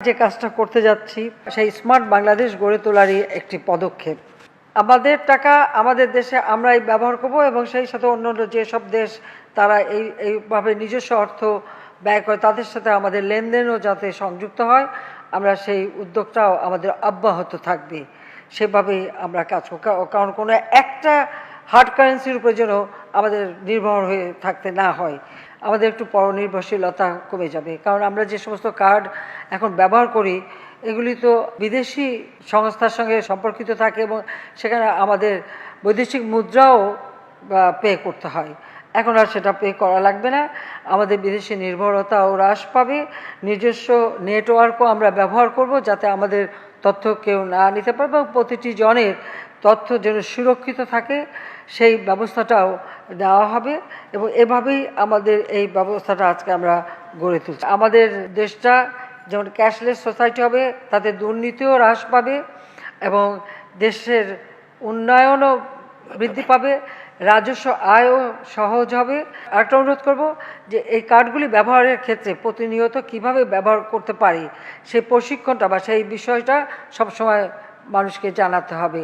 যে কাজটা করতে যাচ্ছি, সেই স্মার্ট বাংলাদেশ গড়ে তোলারই একটি পদক্ষেপ। আমাদের টাকা আমাদের দেশে আমরাই ব্যবহার করব এবং সেই সাথে অন্যান্য যেসব দেশ তারা এই, এইভাবে নিজস্ব অর্থ ব্যয় করে, তাদের সাথে আমাদের লেনদেনও যাতে সংযুক্ত হয়, আমরা সেই উদ্যোগটাও আমাদের অব্যাহত থাকবে। সেভাবেই আমরা কাজ কারণ কোনো একটা হার্ড কারেন্সির উপরে যেন আমাদের নির্ভর হয়ে থাকতে না হয়। আমাদের একটু পরনির্ভরশীলতা কমে যাবে। কারণ আমরা যে সমস্ত কার্ড এখন ব্যবহার করি, এগুলি তো বিদেশি সংস্থার সঙ্গে সম্পর্কিত থাকে এবং সেখানে আমাদের বৈদেশিক মুদ্রাও পে করতে হয়। এখন আর সেটা পে করা লাগবে না। আমাদের বিদেশি নির্ভরতাও হ্রাস পাবে। নিজস্ব নেটওয়ার্কও আমরা ব্যবহার করব যাতে আমাদের তথ্য কেউ না নিতে পারে এবং প্রতিটি জনের তথ্য যেন সুরক্ষিত থাকে, সেই ব্যবস্থাটাও দেওয়া হবে এবং এভাবেই আমাদের এই ব্যবস্থাটা আজকে আমরা গড়ে তুলছি। আমাদের দেশটা যেমন ক্যাশলেস সোসাইটি হবে, তাতে দুর্নীতিও হ্রাস পাবে এবং দেশের উন্নয়নও বৃদ্ধি পাবে, রাজস্ব আয়ও সহজ হবে। আরেকটা অনুরোধ করব যে এই কার্ডগুলি ব্যবহারের ক্ষেত্রে প্রতিনিয়ত কীভাবে ব্যবহার করতে পারি, সেই প্রশিক্ষণটা বা সেই বিষয়টা সবসময় মানুষকে জানাতে হবে।